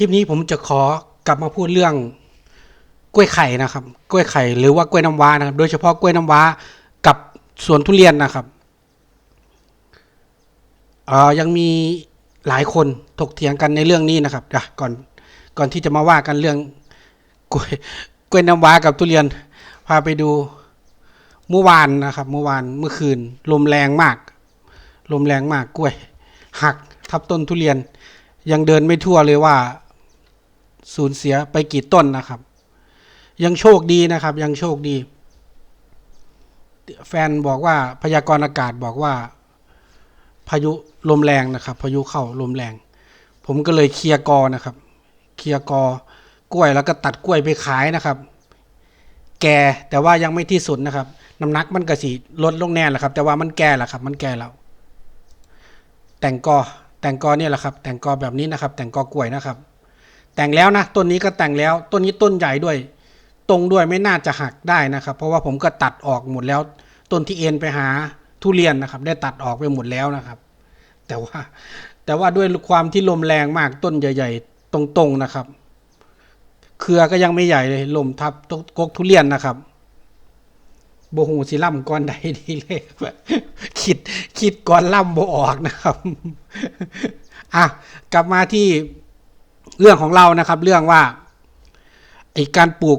ลิปนี้ผมจะขอกลับมาพูดเรื่องกล้วยไข่นะครับ กล้วยไข่หรือว่ากล้วยน้ำว้านะครับ โดยเฉพาะกล้วยน้ำว้ากับสวนทุเรียนนะครับออยังมีหลายคนถกเถียงกันในเรื่องนี้นะครับเดี๋ยวก่อนก่อนที่จะมาว่ากันเรื่องกล้วยกล้วยน้ำว้ากับทุเรียน พาไปดูเมื่อวานนะครับ เมื่อวานเมื่อคืน ลมแรงมาก ลมแรงมากกล้วย หักทับต้นทุเรียน ยังเดินไม่ทั่วเลยว่า สูญเสียไปกี่ต้นนะครับ ยังโชคดีนะครับ ยังโชคดี แฟนบอกว่าพยากรณ์อากาศบอกว่า พายุลมแรงนะครับ พายุเข้าลมแรง ผมก็เลยเคลียร์กอนะครับ เคลียร์กอกล้วยแล้วก็ตัดกล้วยไปขายนะครับ แก่แต่ว่ายังไม่ที่สุดนะครับน้ำหนักมันก็สิลดลงแน่แหละครับ แต่ว่ามันแก่แหละครับ มันแก่แล้วแต่งกอแต่งกอเนี่ยแหละครับ แต่งกอแบบนี้นะครับ แต่งกอกล้วยนะครับ แต่งแล้วนะต้นนี้ก็แต่งแล้วต้นนี้ต้นใหญ่ด้วย ตรงด้วยไม่น่าจะหักได้นะครับ เพราะว่าผมก็ตัดออกหมดแล้ว ต้นที่เอ็นไปหาทุเรียนนะครับ ได้ตัดออกไปหมดแล้วนะครับ แต่ว่าแต่ว่าด้วยความที่ลมแรงมากต้นใหญ่ ๆ ตรงๆนะครับ เครือก็ยังไม่ใหญ่เลยลมทับตกกทุเรียนนะครับโบหูสิล่ำก้อนใดดีเลยคิดคิดก่อนล่ำโบออกนะครับ อะ กลับมาที่ เรื่องของเรานะครับ เรื่องว่าไอการปลูก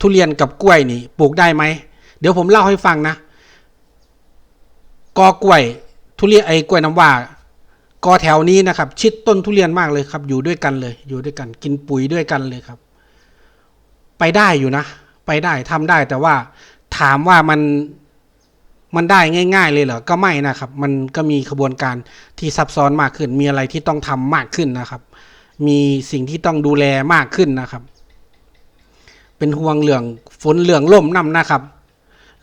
ทุเรียนกับกล้วยนี่ปลูกได้ไหมเดี๋ยวผมเล่าให้ฟังนะกอกล้วยทุเรียนไอ้กล้วยน้ำว่ากอแถวนี้นะครับ ชิดต้นทุเรียนมากเลยครับ อยู่ด้วยกันเลย อยู่ด้วยกัน กินปุ๋ยด้วยกันเลยครับ ไปได้อยู่นะ ไปได้ทำได้แต่ว่าถามว่ามันมันได้ง่าย ๆ เลยเหรอก็ไม่นะครับ มันก็มีขบวนการที่ซับซ้อนมากขึ้น มีอะไรที่ต้องทำมากขึ้นนะครับ มีสิ่งที่ต้องดูแลมากขึ้นนะครับ เป็นห่วงเหลืองฝนเหลืองล่มน้ำนะครับ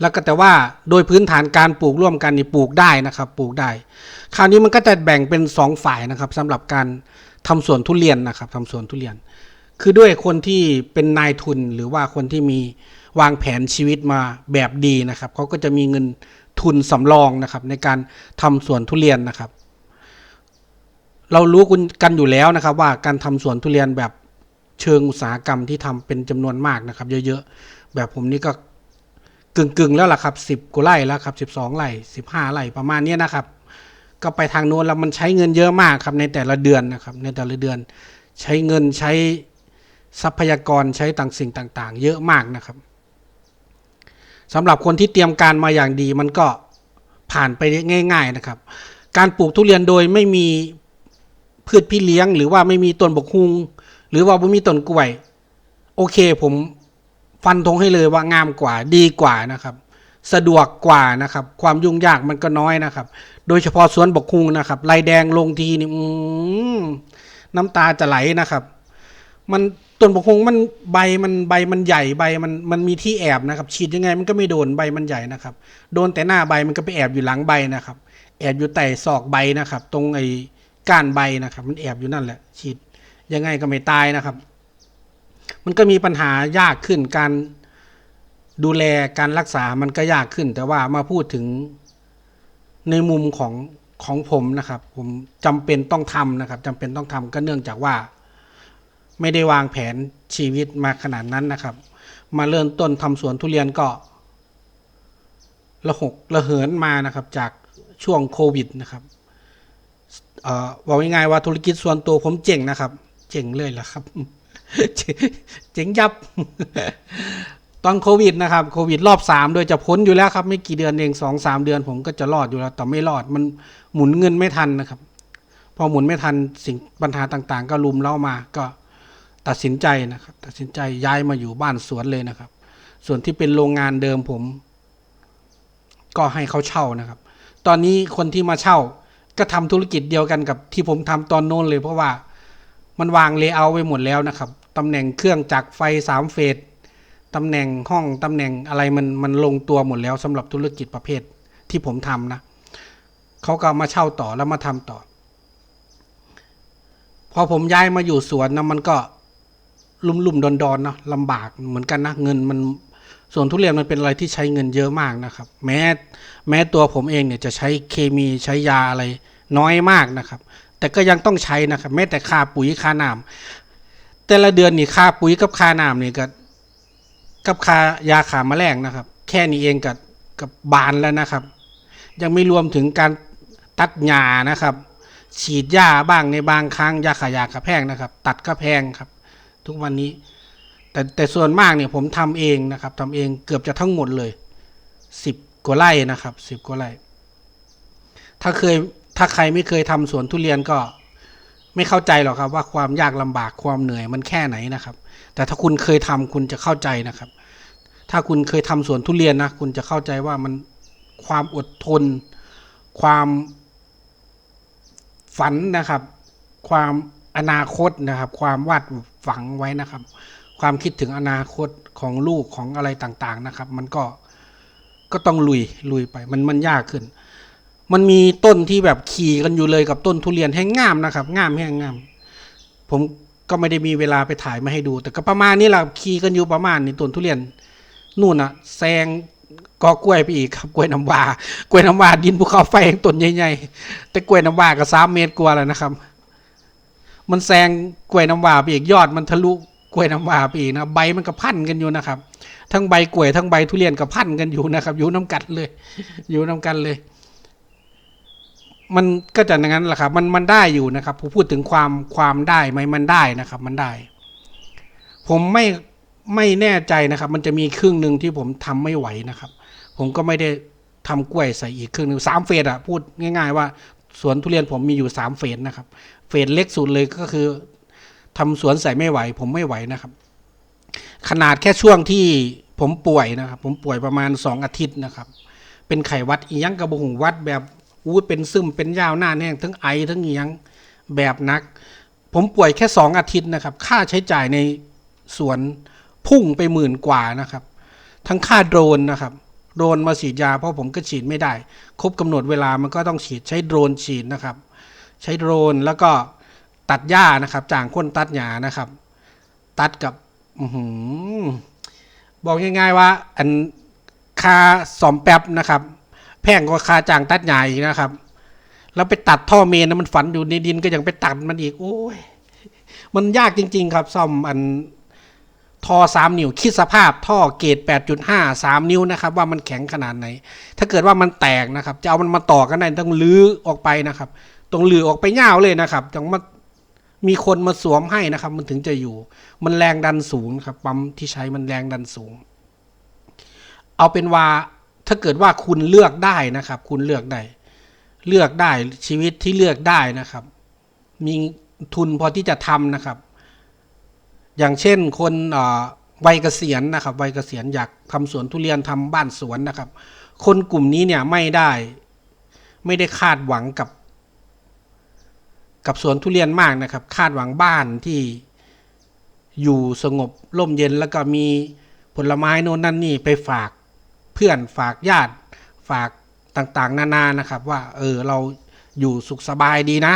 แล้วก็แต่ว่าโดยพื้นฐานการปลูกร่วมกันนี่ปลูกได้นะครับ ปลูกได้ คราวนี้มันก็จะแบ่งเป็นสองฝ่ายนะครับสำหรับการทำสวนทุเรียนนะครับทำสวนทุเรียน คือด้วยคนที่เป็นนายทุนหรือว่าคนที่มีวางแผนชีวิตมาแบบดีนะครับเขาก็จะมีเงินทุนสำรองนะครับ ในการทำสวนทุเรียนนะครับ เรารู้กันอยู่แล้วนะครับ ว่าการทำสวนทุเรียนแบบเชิงอุตสาหกรรมที่ทำเป็นจำนวนมากนะครับ เยอะๆ แบบผมนี่ก็กึ่งๆแล้วล่ะครับสิบกว่าไร่แล้วครับสิบสองไร่สิบห้าไร่ประมาณนี้นะครับ ก็ไปทางโน้นแล้วมันใช้เงินเยอะมากครับในแต่ละเดือนนะครับ ในแต่ละเดือนใช้เงินใช้ทรัพยากรใช้ต่างสิ่งต่างๆ เยอะมากนะครับสำหรับคนที่เตรียมการมาอย่างดีมันก็ผ่านไปง่าย ๆนะครับ การปลูกทุเรียนโดยไม่มี พืชพี่เลี้ยง หรือว่าไม่มีต้นบกฮุงหรือว่าไม่มีต้นกล้วย โอเคผมฟันธงให้เลยว่างามกว่าดีกว่านะครับ สะดวกกว่านะครับ ความยุ่งยากมันก็น้อยนะครับ โดยเฉพาะสวนบกฮุงนะครับลายแดงลงทีนี่น้ำตาจะไหลนะครับ มันต้นบกฮุงมันใบมันใบมันใหญ่ใบมันมันมีที่แอบนะครับ ฉีดยังไงมันก็ไม่โดนใบมันใหญ่นะครับ โดนแต่หน้าใบมันก็ไปแอบอยู่หลังใบนะครับ แอบอยู่ใต้ศอกใบนะครับ ตรงไอ้ ก้านใบนะครับ มันแอบอยู่นั่นแหละ ฉีดยังไงก็ไม่ตายนะครับ มันก็มีปัญหายากขึ้นการดูแลการรักษามันก็ยากขึ้น แต่ว่ามาพูดถึงในมุมของของผมนะครับ ผมจำเป็นต้องทำนะครับจำเป็นต้องทำก็เนื่องจากว่า ไม่ได้วางแผนชีวิตมาขนาดนั้นนะครับ มาเริ่มต้นทำสวนทุเรียนก็ระหกระเหินมานะครับ จากช่วงโควิดนะครับ เอ่อบอกง่ายๆว่าธุรกิจส่วนตัวผมเจ๋งนะครับ เจ๋งเลยล่ะครับ เจ๋งยับ ตอนโควิดนะครับโควิดรอบสามโดยจะพ้นอยู่แล้วครับ ไม่กี่เดือนเองสองสามเดือนผมก็จะรอดอยู่แล้วแต่ไม่รอดมันหมุนเงินไม่ทันนะครับ พอหมุนไม่ทันสิ่งปัญหาต่างๆ ก็ลุมเล่ามาก็ตัดสินใจนะครับ ตัดสินใจย้ายมาอยู่บ้านสวนเลยนะครับ ส่วนที่เป็นโรงงานเดิมผม ก็ให้เขาเช่านะครับ ตอนนี้คนที่มาเช่า ก็ทำธุรกิจเดียวกันกับที่ผมทำตอนโน้นเลย เพราะว่ามันวางเลเยอร์ไว้หมดแล้วนะครับตำแหน่งเครื่องจักรไฟสามเฟสตำแหน่งห้องตำแหน่งอะไรมันมันลงตัวหมดแล้วสำหรับธุรกิจประเภทที่ผมทำนะเขาก็มาเช่าต่อแล้วมาทำต่อ พอผมย้ายมาอยู่สวนนะมันก็ลุ่มลุ่มดอนดอนๆเนาะลำบากเหมือนกันนะเงินมัน ส่วนทุเรียนมันเป็นอะไรที่ใช้เงินเยอะมากนะครับ แม้แม้ตัวผมเองเนี่ยจะใช้เคมีใช้ยาอะไรน้อยมากนะครับ แต่ก็ยังต้องใช้นะครับแม้แต่ค่าปุ๋ยค่าน้ำแต่ละเดือนนี่ค่าปุ๋ยกับค่าน้ำนี่ก็กับค่ายาขาแมลงนะครับ แค่นี้เองกับกับบานแล้วนะครับ ยังไม่รวมถึงการตัดหญ้านะครับ ฉีดหญ้าบ้างในบางครั้งยาขายากระแพงนะครับ ตัดก็แพงครับ ทุกวันนี้ แต่แต่ส่วนมากเนี่ยผมทำเองนะครับทำเองเกือบจะทั้งหมดเลยสิบกว่าไร่นะครับสิบกว่าไร่ ถ้าเคยถ้าใครไม่เคยทำสวนทุเรียนก็ไม่เข้าใจหรอกครับ ว่าความยากลำบากความเหนื่อยมันแค่ไหนนะครับ แต่ถ้าคุณเคยทำคุณจะเข้าใจนะครับ ถ้าคุณเคยทำสวนทุเรียนนะคุณจะเข้าใจว่ามันความอดทน ความฝันนะครับ ความอนาคตนะครับ ความวาดฝังไว้นะครับ ความคิดถึงอนาคตของลูกของอะไรต่างๆนะครับ มันก็ก็ต้องลุยลุยไป มันมันยากขึ้น มันมีต้นที่แบบขี่กันอยู่เลยกับต้นทุเรียนแห้งงามนะครับงามแห้งงาม ผมก็ไม่ได้มีเวลาไปถ่ายมาให้ดู แต่ก็ประมาณนี้แหละขี่กันอยู่ประมาณนี้ต้นทุเรียนนู่นอะแซงกอกล้วยไปอีกครับกล้วยน้ำว้ากล้วยน้ำว้าดินภูเขาไฟต้นใหญ่ๆแต่กล้วยน้ำว้าก็สามเมตรกว่าแล้วนะครับ มันแซงกล้วยน้ำว้าไปอีกยอดมันทะลุ กล้วยน้ำว้าไปอีกนะใบมันก็พันกันอยู่นะครับ ทั้งใบกล้วยทั้งใบทุเรียนก็พันกันอยู่นะครับ อยู่น้ำกันเลย อยู่น้ำกันเลย มันก็จะอย่างนั้นแหละครับ มันมันได้อยู่นะครับผมพูดถึงความความได้ไหมมันได้นะครับ มันได้ ผมไม่ไม่แน่ใจนะครับ มันจะมีครึ่งหนึ่งที่ผมทำไม่ไหวนะครับ ผมก็ไม่ได้ทำกล้วยใส่อีกครึ่งหนึ่งสามเฟสอะพูดง่าย ๆ ว่าสวนทุเรียนผมมีอยู่สามเฟสนะครับ เฟสเล็กสุดเลยก็คือ ทำสวนใส่ไม่ไหว ผมไม่ไหวนะครับ ขนาดแค่ช่วงที่ผมป่วยนะครับ ผมป่วยประมาณสองอาทิตย์นะครับ เป็นไข้วัดอียังกระบุงวัดแบบอู้เป็นซึมเป็นยาวหน้าแน่งทั้งไอทั้งอียังแบบนัก ผมป่วยแค่สองอาทิตย์นะครับ ค่าใช้จ่ายในสวนพุ่งไปหมื่นกว่านะครับ ทั้งค่าโดรนนะครับโดรนมาฉีดยาเพราะผมก็ฉีดไม่ได้ ครบกำหนดเวลามันก็ต้องฉีดใช้โดรนฉีดนะครับ ใช้โดรนแล้วก็ ตัดหญ้านะครับจ้างคนตัดหญ้านะครับ ตัดกับอืบอกง่ายๆว่า อันค่าสอมแป๊บนะครับ แพงกว่าค่าจ้างตัดหญ้าอีกนะครับแล้วไปตัดท่อเมนนะมันฝันอยู่ในดินก็ยังไปตัดมันอีก โอ้ยมันยากจริง ๆ ครับ ซ่อมอันท่อสามนิ้วคิดสภาพท่อเกรดแปดจุดห้าสามนิ้วนะครับ ว่ามันแข็งขนาดไหน ถ้าเกิดว่ามันแตกนะครับ จะเอามันมาต่อกันได้ต้องลื้อออกไปนะครับ ต้องลื้อออกไปย่าเลยนะครับต้องมา มีคนมาสวมให้นะครับ มันถึงจะอยู่ มันแรงดันสูงครับปั๊มที่ใช้มันแรงดันสูง เอาเป็นว่าถ้าเกิดว่าคุณเลือกได้นะครับ คุณเลือกได้เลือกได้ชีวิตที่เลือกได้นะครับ มีทุนพอที่จะทำนะครับ อย่างเช่นคนวัยเกษียณนะครับวัยเกษียณอยากทำสวนทุเรียนทำบ้านสวนนะครับ คนกลุ่มนี้เนี่ยไม่ได้ ไม่ได้คาดหวังกับ กับสวนทุเรียนมากนะครับ คาดหวังบ้านที่อยู่สงบร่มเย็นแล้วก็มีผลไม้โน่นนั่นนี่ไปฝากเพื่อนฝากญาติฝากต่างๆ นานานะครับ ว่าเออเราอยู่สุขสบายดีนะ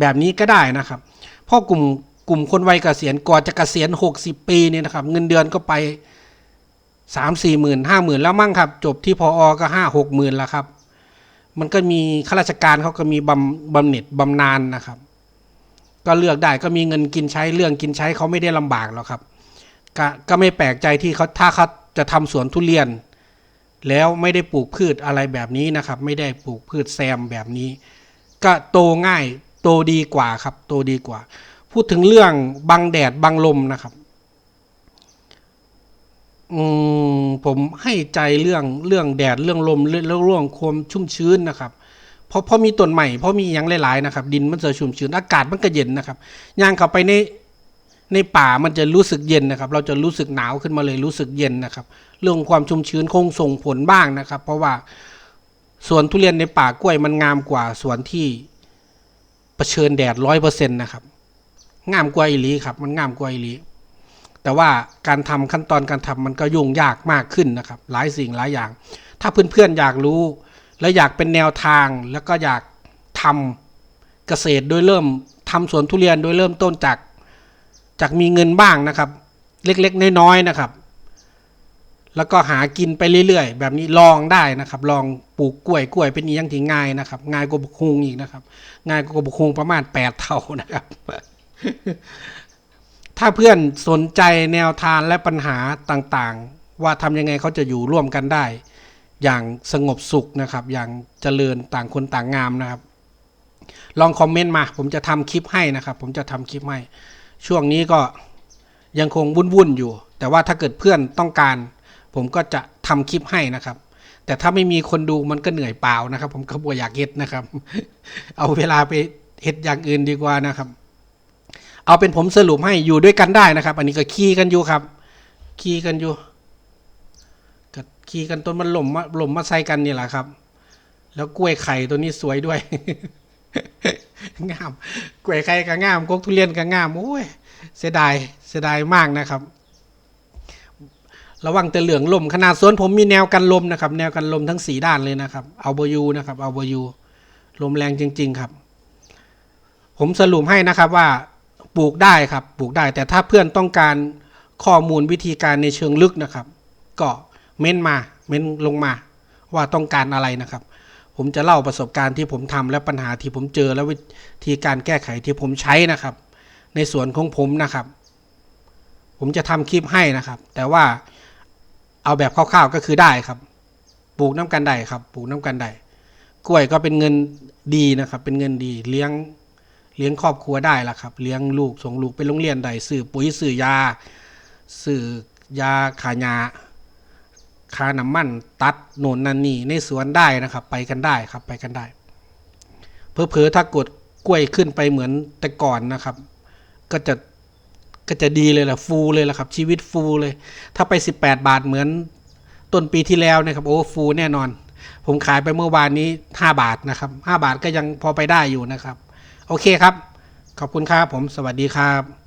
แบบนี้ก็ได้นะครับเพราะกลุ่มกลุ่มคนวัยเกษียณก่อนจะเกษียณหกสิบปีเนี่ยนะครับ เงินเดือนก็ไปสามสี่หมื่นห้าหมื่นแล้วมั่งครับ จบที่พออก็ห้าหกหมื่นแล้วครับ มันก็มีข้าราชการเขาก็มีบำบำเหน็จบำนาญนะครับ ก็เลือกได้ก็มีเงินกินใช้เรื่องกินใช้เขาไม่ได้ลำบากหรอกครับกก็ไม่แปลกใจที่เขาถ้าเขาจะทำสวนทุเรียน แล้วไม่ได้ปลูกพืชอะไรแบบนี้นะครับ ไม่ได้ปลูกพืชแซมแบบนี้ ก็โตง่ายโตดีกว่าครับ โตดีกว่า พูดถึงเรื่องบังแดดบังลมนะครับ อืมผมให้ใจเรื่องเรื่องแดดเรื่องลมเรื่องเรื่องความชุ่มชื้นนะครับเพราะเพราะมีต้นใหม่เพราะมีอย่างหลายๆนะครับ ดินมันจะชุ่มชื้นอากาศมันก็เย็นนะครับย่างเข้าไปในในป่ามันจะรู้สึกเย็นนะครับ เราจะรู้สึกหนาวขึ้นมาเลยรู้สึกเย็นนะครับ เรื่องความชุ่มชื้นคงส่งผลบ้างนะครับ เพราะว่าสวนทุเรียนในป่ากล้วยมันงามกว่าสวนที่เผชิญแดดร้อยเปอร์เซ็นต์นะครับงามกว่าอีลีครับ มันงามกว่าอีลี แต่ว่าการทำขั้นตอนการทำมันก็ยุ่งยากมากขึ้นนะครับ หลายสิ่งหลายอย่าง ถ้าเพื่อนๆอยากรู้ และอยากเป็นแนวทางแล้วก็อยากทำเกษตรโดยเริ่มทำสวนทุเรียนโดยเริ่มต้นจากจากมีเงินบ้างนะครับ เล็กๆน้อยๆนะครับ แล้วก็หากินไปเรื่อยๆ แบบนี้ลองได้นะครับ ลองปลูกกล้วยกล้วยเป็นอีหยังที่ง่ายนะครับง่ายกว่าบุกคุงอีกนะครับ ง่ายกว่าบุกคุงประมาณแปดเท่านะครับ ถ้าเพื่อนสนใจแนวทางและปัญหาต่างๆ ว่าทำยังไงเขาจะอยู่ร่วมกันได้ อย่างสงบสุขนะครับ อย่างเจริญต่างคนต่างงามนะครับ ลองคอมเมนต์มา ผมจะทำคลิปให้นะครับ ผมจะทำคลิปให้ ช่วงนี้ก็ยังคงวุ่นๆอยู่ แต่ว่าถ้าเกิดเพื่อนต้องการ ผมก็จะทำคลิปให้นะครับแต่ถ้าไม่มีคนดูมันก็เหนื่อยเปล่านะครับ ผมก็บ่อยากเฮ็ดนะครับ เอาเวลาไปเฮ็ดอย่างอื่นดีกว่านะครับ เอาเป็นผมสรุปให้อยู่ด้วยกันได้นะครับ อันนี้ก็ขี่กันอยู่ครับ ขี่กันอยู่ก็ขี่กันต้นมันหล่มมาหล่มมาใส่กันนี่แหละครับ แล้วกล้วยไข่ตัวนี้สวยด้วยงามกล้วยไข่ก็งามกกทุเรียนก็งามโอ้ยเสียดายเสียดายมากนะครับ ระวังแต่เหลืองลมขนาดสวนผมมีแนวกันลมนะครับ แนวกันลมทั้งสีด้านเลยนะครับเอาเบอร์ยูนะครับเอาเบอร์ยูลมแรงจริง ๆ ครับ ผมสรุปให้นะครับว่า ปลูกได้ครับปลูกได้ แต่ถ้าเพื่อนต้องการข้อมูลวิธีการในเชิงลึกนะครับ ก็เม้นมาเม้นลงมา ว่าต้องการอะไรนะครับ ผมจะเล่าประสบการณ์ที่ผมทำและปัญหาที่ผมเจอและวิธีการแก้ไขที่ผมใช้นะครับ ในส่วนของผมนะครับ ผมจะทำคลิปให้นะครับ แต่ว่าเอาแบบคร่าวๆก็คือได้ครับปลูกน้ำกันได้ครับปลูกน้ำกันได้กล้วยก็เป็นเงินดีนะครับ เป็นเงินดีเลี้ยง เลี้ยงครอบครัวได้ละครับ เลี้ยงลูกส่งลูกไปโรงเรียนได้ซื้อปุ๋ยซื้อยาซื้อยาขายาคาน้ำมันตัดโน่นนั่นนี่ในสวนได้นะครับ ไปกันได้ครับไปกันได้ เพอเพอๆถ้ากดกล้วยขึ้นไปเหมือนแต่ก่อนนะครับ ก็จะก็จะดีเลยแหละฟูเลยแหละครับ ชีวิตฟูเลย ถ้าไป 18 บาทเหมือนต้นปีที่แล้วนะครับโอ้ฟูแน่นอน ผมขายไปเมื่อวานนี้ 5 บาทนะครับ 5 บาทก็ยังพอไปได้อยู่นะครับ โอเคครับ ขอบคุณครับผม สวัสดีครับ